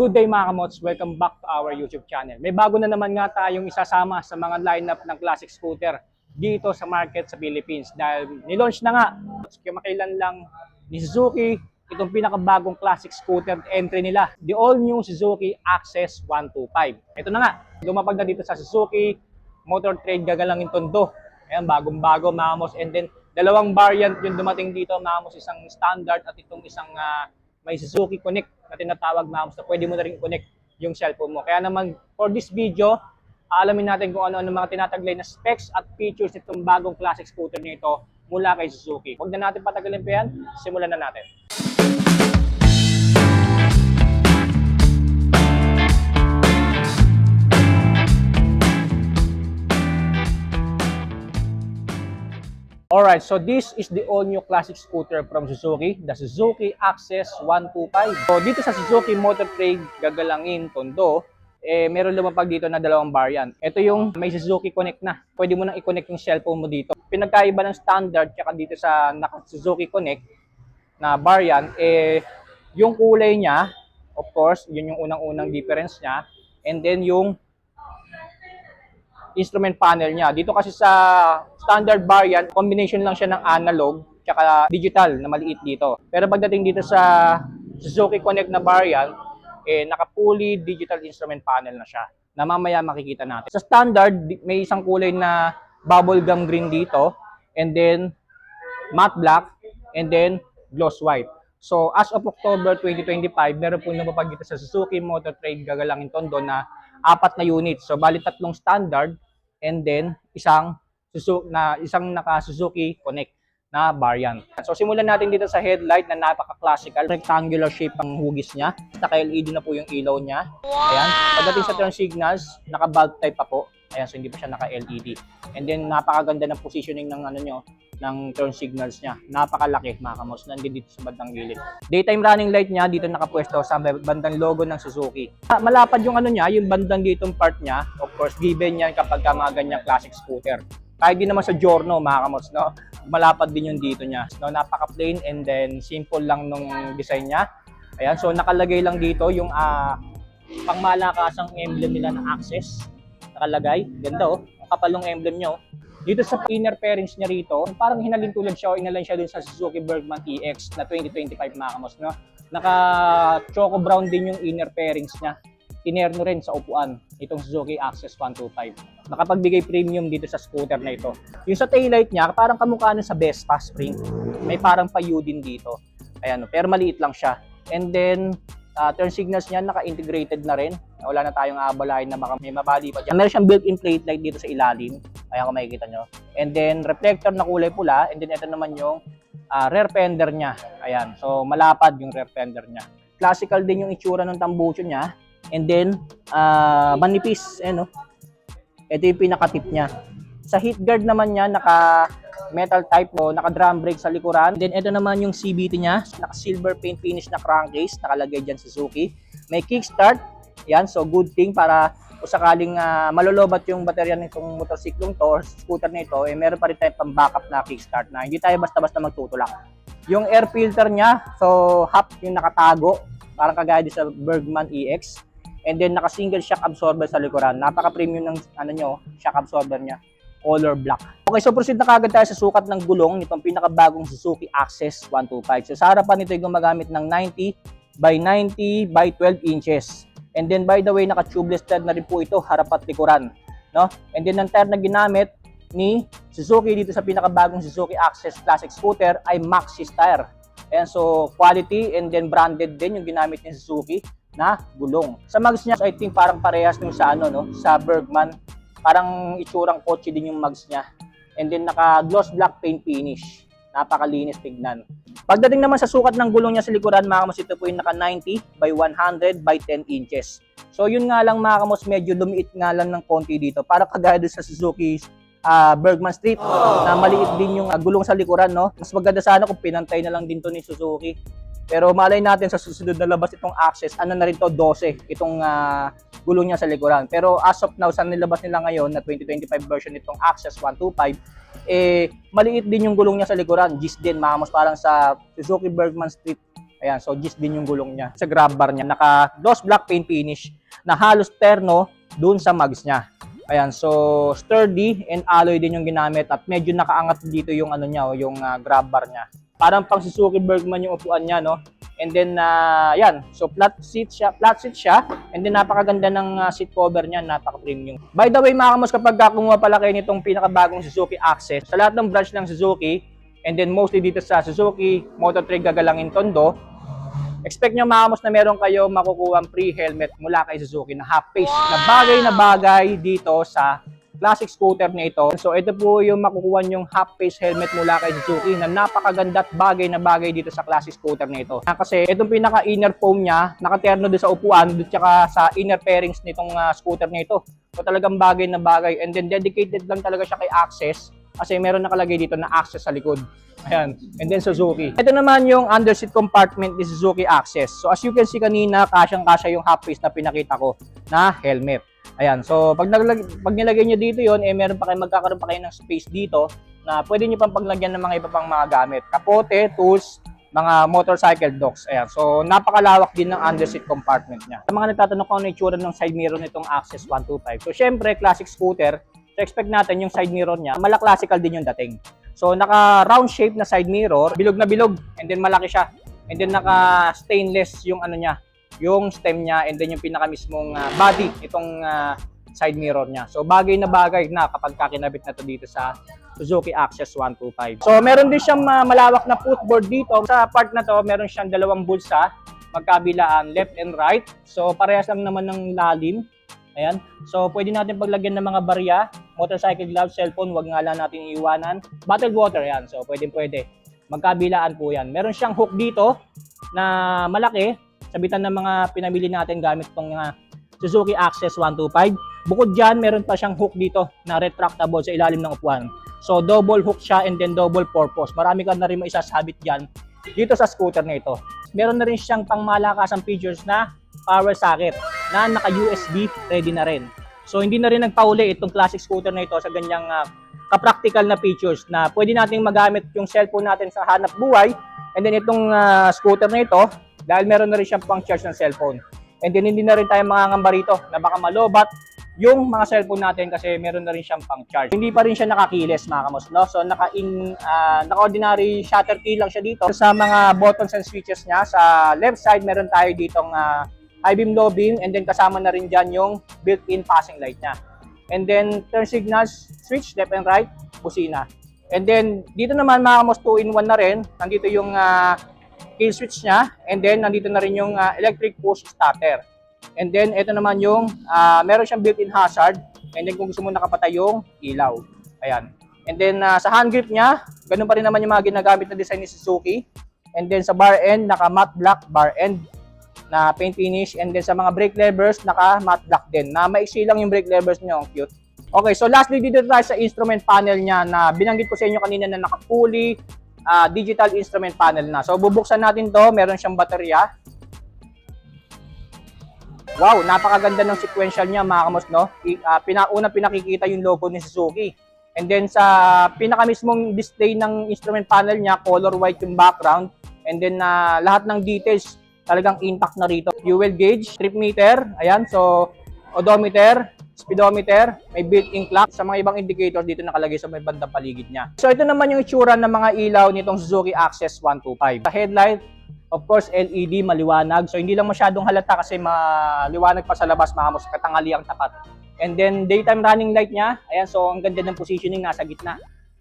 Good day mga kamots, welcome back to our YouTube channel. May bago na naman nga tayong isasama sa mga lineup ng classic scooter dito sa market sa Philippines dahil nilaunch na nga kamakailan lang ni Suzuki itong pinakabagong classic scooter entry nila, the all new Suzuki Access 125. Ito na nga, lumapag na dito sa Suzuki Motor Trade Gagalangin Tondo. Ayan, bagong-bago mga kamos. And then, dalawang variant yung dumating dito mga kamos, isang standard at itong isang ah, may Suzuki Connect na tinatawag mga kamos na pwede mo na rin connect yung cellphone mo. Kaya naman, for this video, alamin natin kung ano-ano mga tinataglay na specs at features nitong bagong classic scooter nito mula kay Suzuki. Huwag na natin patagalin pa yan, simulan na natin. Alright, so this is the all new classic scooter from Suzuki, the Suzuki Access 125. So dito sa Suzuki Motor Trade Gagalangin, Tondo, eh meron lumapag dito na dalawang variant. Ito yung may Suzuki Connect na. Pwede mo nang i-connect yung cellphone mo dito. Pinagkaiba ng standard tsaka dito sa naka Suzuki Connect na variant, eh yung kulay niya, of course, yun yung unang-unang difference niya. And then yung instrument panel niya. Dito kasi sa standard variant, combination lang siya ng analog tsaka digital na maliit dito. Pero pagdating dito sa Suzuki Connect na variant, eh, naka-fully digital instrument panel na siya na mamaya makikita natin. Sa standard, may isang kulay na bubble gum green dito and then matte black and then gloss white. So as of October 2025, meron po lumapag dito sa Suzuki Motor Trade Gagalangin Tondo na apat na units. So bali tatlong standard and then isang Suzuki na isang naka Suzuki Connect na variant. So simulan natin dito sa headlight na napaka-classical, rectangular shape ang hugis niya. Naka-LED na po yung ilaw niya. Ayan. Pagdating sa turn signals, naka-bulb type pa po. Ayan, so hindi pa siya naka-LED. And then napakaganda ng positioning ng ano nyo, ng turn signals niya. Napakalaki mga kamos, nandito dito sa bandang gilid. Daytime running light niya dito nakapwesto sa bandang logo ng Suzuki. Ah, Malapad yung ano niya, yung bandang ditong part niya. Of course, given yan kapag ka mga ganyang classic scooter. Kahit din naman sa Giorno, mga kamos, no? Malapad din yung dito niya. No, napaka-plain and then simple lang nung design niya. Ayan, so nakalagay lang dito yung ah, pangmalakasang emblem nila na Access. Nakalagay. Ganda oh. Ang kapal ng emblem niya oh. Dito sa inner pairings niya rito, parang hinalin tulad siya o inalan siya dun sa Suzuki Bergman EX na 2025 mga no? Naka choco brown din yung inner pairings niya. Tinerno rin sa upuan itong Suzuki Access 125. Nakapagbigay premium dito sa scooter na ito. Yung sa taillight niya, parang kamukha nun sa Vespa Spring. May parang payu din dito. Ayan, pero maliit lang siya. And then, uh, turn signals niya naka-integrated na rin. Wala na tayong aabalahin na baka may mabali pa dyan. Meron siyang built-in plate light dito sa ilalim. Ayan kung makikita nyo. And then, reflector na kulay pula. And then, ito naman yung ah, rear fender niya. Ayan. So, malapad yung rear fender niya. Classical din yung itsura ng tambucho niya. And then, ah, manipis. Ayan, no? Ito yung pinaka-tip niya. Sa heat guard naman niya, naka metal type o naka drum brake sa likuran. Then ito naman yung CVT niya, naka silver paint finish na crankcase, nakalagay diyan Suzuki. May kickstart. Yan, so good thing para kung sakaling ah, malolobat yung baterya nitong motorsiklong to scooter nito, eh meron pa rin tayong pang backup na kickstart na hindi tayo basta-basta magtutulak. Yung air filter niya, so half yung nakatago, parang kagaya din sa Bergman EX. And then naka single shock absorber sa likuran. Napaka-premium ng ano nyo, shock absorber niya. Color black. Okay, so proceed na kagad tayo sa sukat ng gulong nitong pinakabagong Suzuki Access 125. So sa harapan nito ay gumagamit ng 90 by 90 by 12 inches. And then by the way, naka-tubeless stud na rin po ito, harap at likuran. No? And then ang tire na ginamit ni Suzuki dito sa pinakabagong Suzuki Access Classic Scooter ay Maxxis tire. And so quality and then branded din yung ginamit ni Suzuki na gulong. Sa mags niya, I think parang parehas nung sa ano no, sa Bergman. Parang itsurang kotse din yung mags niya. And then naka gloss black paint finish. Napakalinis tignan. Pagdating naman sa sukat ng gulong niya sa likuran, mga kamos, ito po yung naka 90 by 100 by 10 inches. So yun nga lang mga kamos, medyo lumiit nga lang ng konti dito. Para kagaya sa Suzuki ah, Bergman Street na maliit din yung ah, gulong sa likuran, no? Mas maganda sana kung pinantay na lang din to ni Suzuki. Pero malay natin sa susunod na labas itong Access, ano na rin to 12 itong ah, gulong niya sa likuran. Pero as of now, sa nilabas nila ngayon na 2025 version itong Access 125, eh maliit din yung gulong niya sa likuran. Gis din, mamos parang sa Suzuki Bergman Street Ayan, so gis din yung gulong niya. Sa grab bar niya, naka gloss black paint finish na halos terno dun sa mags niya. Ayan, so sturdy and alloy din yung ginamit at medyo nakaangat dito yung ano niya, oh, yung ah, grab bar niya. Parang pang Suzuki Bergman yung upuan niya, no? And then, ah, yan. So, flat seat siya. Flat seat siya. And then, napakaganda ng ah, seat cover niya. Napaka-premium. By the way, mga kamos, kapag kumuha pala kayo nitong pinakabagong Suzuki Access, sa lahat ng branch ng Suzuki, and then mostly dito sa Suzuki Motor Trade Gagalangin Tondo, expect nyo mga kamos na meron kayo makukuha free helmet mula kay Suzuki na half face na bagay na bagay dito sa classic scooter na ito. So ito po yung makukuha yung half face helmet mula kay Suzuki na napakaganda at bagay na bagay dito sa classic scooter na ito. Ah, Kasi itong pinaka inner foam niya, nakaterno doon sa upuan, doon tsaka sa inner fairings nitong ah, scooter na ito. So talagang bagay na bagay and then dedicated lang talaga siya kay Access kasi meron nakalagay dito na Access sa likod. Ayan. And then Suzuki. Ito naman yung underseat compartment ni Suzuki Access. So as you can see kanina, kasyang-kasya yung half face na pinakita ko na helmet. Ayan. So pag, naglag- pag nilagay nyo dito yon eh meron pa kayo, magkakaroon pa kayo ng space dito na pwede nyo pang paglagyan ng mga iba pang mga gamit. Kapote, tools, mga motorcycle docks. Ayan. So napakalawak din ng underseat compartment niya. Sa mga nagtatanong kung ano itsura ng side mirror nitong Access 125. So syempre, classic scooter, so expect natin yung side mirror niya, mala classical din yung dating. So naka round shape na side mirror, bilog na bilog and then malaki siya. And then naka stainless yung ano niya, yung stem niya and then yung pinaka mismong ah, body itong ah, side mirror niya. So bagay na bagay na kapag kakinabit na to dito sa Suzuki Access 125. So meron din siyang ah, malawak na footboard dito. Sa part na to, meron siyang dalawang bulsa magkabilaan left and right. So parehas lang naman ng lalim. Ayan. So, pwede natin paglagyan ng mga barya, motorcycle gloves, cellphone, wag nga lang natin iiwanan. Bottled water, yan. So, pwede pwede. Magkabilaan po yan. Meron siyang hook dito na malaki. Sabitan ng mga pinamili natin gamit itong uh, Suzuki Access 125. Bukod dyan, meron pa siyang hook dito na retractable sa ilalim ng upuan. So, double hook siya and then double purpose. Marami ka na rin maisasabit dyan dito sa scooter na ito. Meron na rin siyang pangmalakasang features na power socket na naka-USB ready na rin. So hindi na rin nagpauli itong classic scooter na ito sa ganyang uh, ka-practical na features na pwede nating magamit yung cellphone natin sa hanap buhay and then itong ah, scooter na ito dahil meron na rin siyang pang charge ng cellphone. And then hindi na rin tayo mangangamba rito na baka malobat yung mga cellphone natin kasi meron na rin siyang pang charge. Hindi pa rin siya nakakiles mga kamos, no? So naka in ah, naka-ordinary shutter key lang siya dito. Sa mga buttons and switches niya sa left side meron tayo ditong ah, high beam, low beam, and then kasama na rin dyan yung built-in passing light niya. And then turn signals, switch, left and right, busina. And then dito naman mga kamos 2-in-1 na rin. Nandito yung ah, kill switch niya, and then nandito na rin yung ah, electric push starter. And then ito naman yung ah, meron siyang built-in hazard, and then kung gusto mo nakapatay yung ilaw. Ayan. And then ah, sa hand grip niya, ganun pa rin naman yung mga ginagamit na design ni Suzuki. And then sa bar end, naka matte black bar end na paint finish and then sa mga brake levers naka matte black din na maiksi lang yung brake levers nyo, ang cute. Okay, so lastly dito tayo sa instrument panel niya na binanggit ko sa inyo kanina na naka fully ah, digital instrument panel na. So bubuksan natin to, meron siyang baterya. Wow, napakaganda ng sequential niya mga kamos, no? I, ah, pinauna pinakikita yung logo ni Suzuki. And then sa pinaka mismong display ng instrument panel niya, color white yung background. And then na lahat ng details talagang intact na rito. Fuel gauge, trip meter, ayan. So, odometer, speedometer, may built-in clock. Sa mga ibang indicators dito nakalagay sa may bandang paligid niya. So, ito naman yung itsura ng mga ilaw nitong Suzuki Access 125. Sa headlight, of course, LED, maliwanag. So, hindi lang masyadong halata kasi maliwanag pa sa labas, mga katangali ang tapat. And then, daytime running light niya, ayan, so ang ganda ng positioning nasa gitna.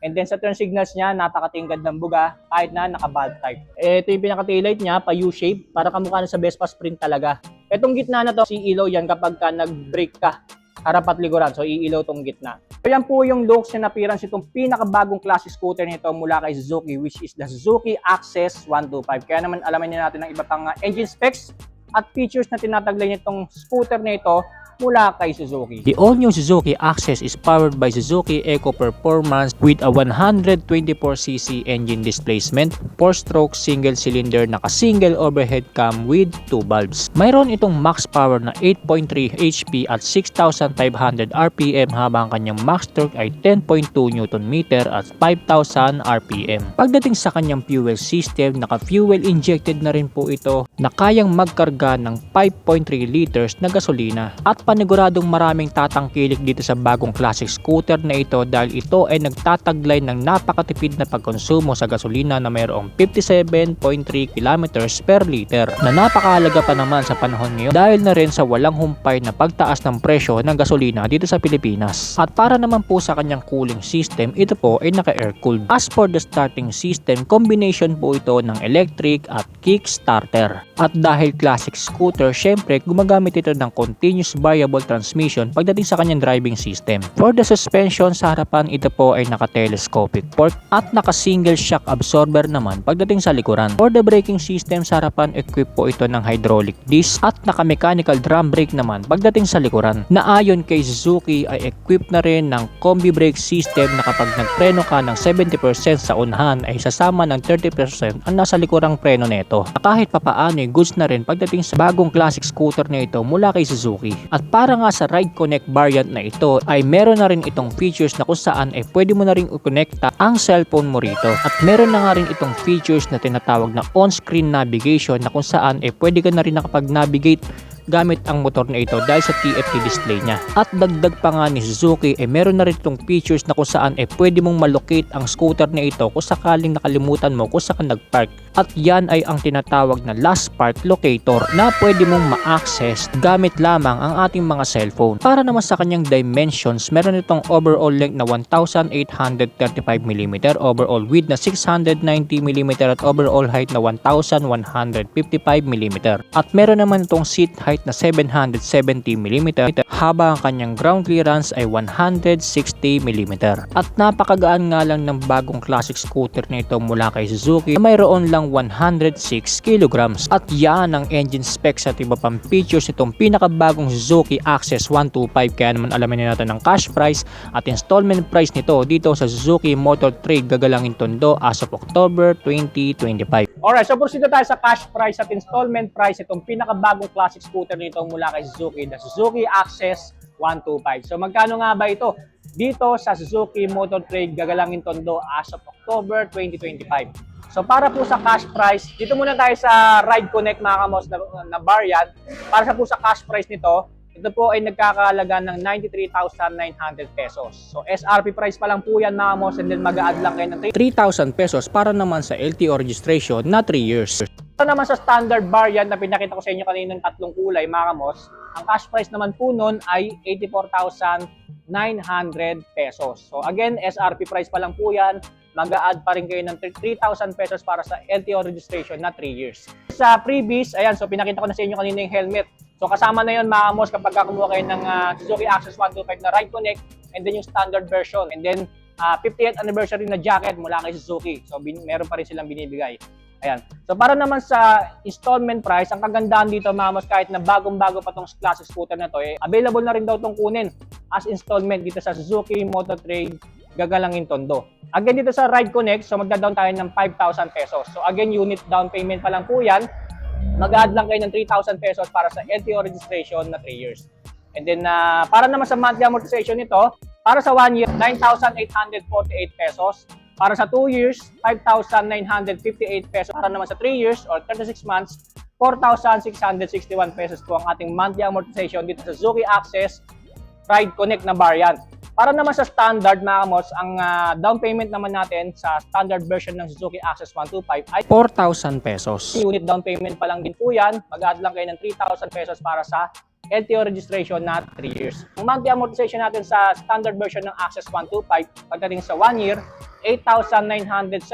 And then sa turn signals niya, napakatingkad ng buga kahit na naka-valve type. Eh, Ito yung pinaka-taillight niya, pa U-shape, para kamukha na sa Vespa Sprint talaga. Itong gitna na to, si ilaw yan kapag ka nag-brake ka, harap at likuran. So, iilaw tong gitna. So, yan po yung looks and appearance itong pinakabagong klase scooter nito mula kay Suzuki, which is the Suzuki Access 125. Kaya naman alaman niya natin ng iba pang uh, engine specs at features na tinataglay nitong scooter na ito mula kay Suzuki. The all-new Suzuki Access is powered by Suzuki Eco Performance with a 124cc engine displacement, 4-stroke single-cylinder naka-single overhead cam with 2 valves. Mayroon itong max power na 8.3 HP at 6,500 RPM habang kanyang max torque ay 10.2 Nm at 5,000 RPM. Pagdating sa kanyang fuel system, naka-fuel injected na rin po ito na kayang magkarga ng 5.3 liters na gasolina. At paniguradong maraming tatangkilik dito sa bagong classic scooter na ito dahil ito ay nagtataglay ng napakatipid na pagkonsumo sa gasolina na mayroong 57.3 kilometers per liter na napakahalaga pa naman sa panahon ngayon dahil na rin sa walang humpay na pagtaas ng presyo ng gasolina dito sa Pilipinas. At para naman po sa kanyang cooling system, ito po ay naka-air cooled. As for the starting system, combination po ito ng electric at kickstarter. At dahil classic scooter, syempre gumagamit ito ng continuous variable transmission pagdating sa kanyang driving system. For the suspension sa harapan, ito po ay naka-telescopic fork at naka-single shock absorber naman pagdating sa likuran. For the braking system sa harapan, equipped po ito ng hydraulic disc at naka-mechanical drum brake naman pagdating sa likuran. Na ayon kay Suzuki ay equipped na rin ng combi brake system na kapag nagpreno ka ng 70% sa unahan ay sasama ng 30% ang nasa likurang preno nito. Na kahit papaano ay goods na rin pagdating sa bagong classic scooter na ito mula kay Suzuki. At para nga sa Ride Connect variant na ito ay meron na rin itong features na kung saan ay pwede mo na rin i-connecta ang cellphone mo rito. At meron na nga rin itong features na tinatawag na on-screen navigation na kung saan ay pwede ka na rin nakapag-navigate gamit ang motor na ito dahil sa TFT display niya. At dagdag pa nga ni Suzuki ay meron na rin itong features na kung saan ay pwede mong malocate ang scooter na ito kung sakaling nakalimutan mo kung saan nagpark. At yan ay ang tinatawag na last park locator na pwede mong ma-access gamit lamang ang ating mga cellphone. Para naman sa kanyang dimensions, meron itong overall length na 1,835mm, overall width na 690mm at overall height na 1,155mm. At meron naman itong seat height na 770mm habang ang kanyang ground clearance ay 160mm. At napakagaan nga lang ng bagong classic scooter na ito mula kay Suzuki na mayroon lang 106 kg. At yan ang engine specs at iba pang features nitong pinakabagong Suzuki Access 125 kaya naman alamin na natin ang cash price at installment price nito dito sa Suzuki Motor Trade Gagalangin Tondo as of October 2025. Alright, so proceed tayo sa cash price at installment price itong pinakabagong classic scooter nito mula kay Suzuki, the Suzuki Access 125. So magkano nga ba ito? Dito sa Suzuki Motor Trade Gagalangin Tondo as of October 2025. So para po sa cash price, dito muna tayo sa Ride Connect mga kamos na, na variant. Para sa po sa cash price nito, ito po ay nagkakalaga ng 93,900 pesos. So SRP price pa lang po yan mga kamos and then mag-a-add lang kayo ng 3,000 pesos para naman sa LTO registration na 3 years. Ito naman sa standard variant na pinakita ko sa inyo kanina ng tatlong kulay, mga kamos, ang cash price naman po nun ay 84,900 pesos. So again, SRP price pa lang po yan. Mag-a-add pa rin kayo ng 3,000 pesos para sa LTO registration na 3 years. Sa freebies, ayan, so pinakita ko na sa inyo kanina yung helmet. So kasama na yon mga kamos kapag kumuha kayo ng ah, Suzuki Access 125 na Ride Connect and then yung standard version. And then ah, 50th anniversary na jacket mula kay Suzuki. So bin, meron pa rin silang binibigay. Ayan. So para naman sa installment price, ang kagandahan dito mga mas kahit na bagong-bago pa tong classic scooter na to, eh, available na rin daw tong kunin as installment dito sa Suzuki Motor Trade Gagalangin Tondo. Again dito sa Ride Connect, so magda-down tayo ng 5,000 pesos. So again, unit down payment pa lang po yan. Mag-add lang kayo ng 3,000 pesos para sa LTO registration na 3 years. And then, ah, para naman sa monthly amortization nito, para sa 1 year, 9,848 pesos. Para sa 2 years, 5,958 pesos. Para naman sa 3 years or 36 months, 4,661 pesos po ang ating monthly amortization dito sa Suzuki Access Ride Connect na variant. Para naman sa standard mga kamos, ang ah, down payment naman natin sa standard version ng Suzuki Access 125 ay 4,000 pesos. unit down payment pa lang din po yan. Mag-add lang kayo ng 3,000 pesos para sa LTO registration na 3 years. Ang monthly amortization natin sa standard version ng Access 125 pagdating sa 1 year, 8,977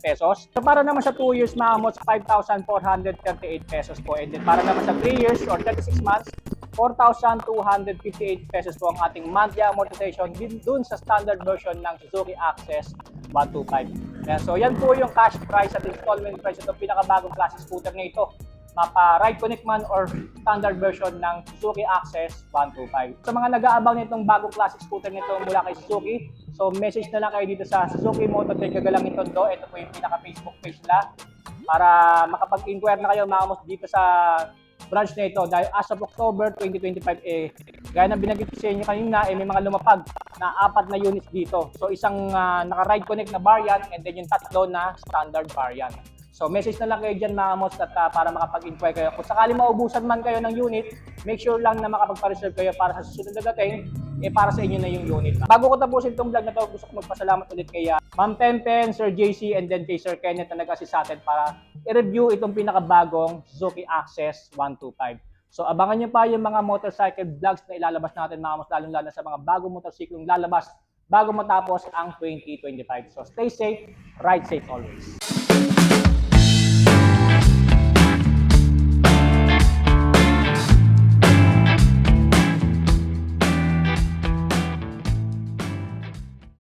pesos. So para naman sa 2 years, mga kamos, 5,438 pesos po. And then para naman sa 3 years or 36 months, 4,258 pesos po ang ating monthly amortization din dun sa standard version ng Suzuki Access 125. Yan, so yan po yung cash price at installment price itong pinakabagong classic scooter na ito mapa Ride Connect man or standard version ng Suzuki Access 125. Sa mga nag-aabang nitong bagong classic scooter nito mula kay Suzuki, so message na lang kayo dito sa Suzuki Mototech Gagalangin Tondo. Ito po yung pinaka-Facebook page nila para makapag-inquire na kayo mga dito sa branch na ito dahil as of October 2025 eh gaya ng binanggit ko sa inyo kanina eh may mga lumapag na apat na units dito. So isang ah, naka-ride connect na variant and then yung tatlo na standard variant. So message na lang kayo dyan mga mods at ah, para makapag-inquire kayo. Kung sakali maubusan man kayo ng unit, make sure lang na makapagpa-reserve kayo para sa susunod na dating, eh para sa inyo na yung unit. Bago ko tapusin itong vlog na to, gusto ko magpasalamat ulit kay ah, Ma'am Tempen, Sir JC, and then kay Sir Kenneth na nag-assist sa atin para i-review itong pinakabagong Suzuki Access 125. So abangan nyo pa yung mga motorcycle vlogs na ilalabas natin mga mas lalong lalo sa mga bagong motorsiklong lalabas bago matapos ang 2025. So stay safe, ride safe always.